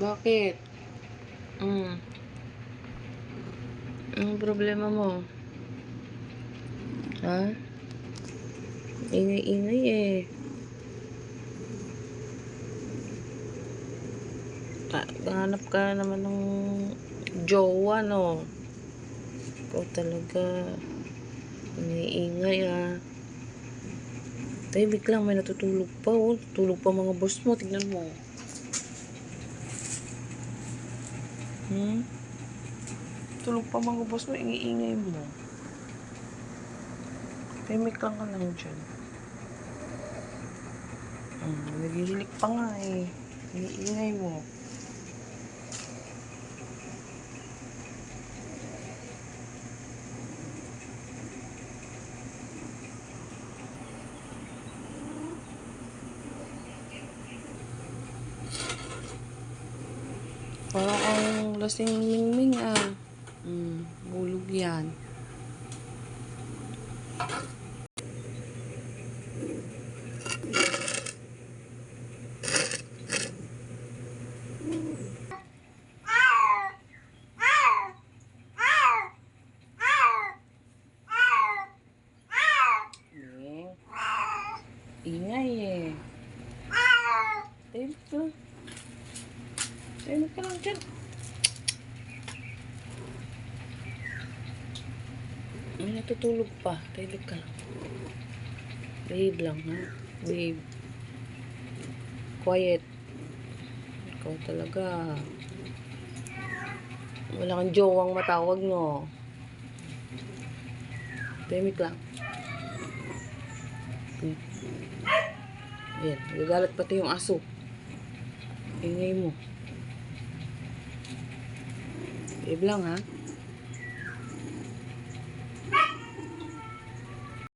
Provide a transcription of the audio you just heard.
Bakit? Mm. Anong problema mo? Ha? Ingay-ingay eh. Hanap ka naman ng jowa, no? Ikaw talaga. Ingay-ingay ah. Tahimik lang, may natutulog pa. Oh. Tulog pa mga boss mo. Tignan mo. Hmm? Tulog pa mga boss mo. Ingi-ingay mo. Tahimik lang ka lang dyan. Hmm, nagihilik pa nga eh. Ingi-ingay mo. Parang ang lasing mingming ah. Hmm, bulog yan. Ingay eh. Ka. Tahimik ka lang dyan. May natutulog pa. Tahimik ka lang. Babe lang ha. Babe. Quiet. Ikaw talaga. Wala kang jowang matawag no. Tahimik lang. Hmm. Ayan, nagagalit pati yung aso. Ingay mo. Babe lang ha.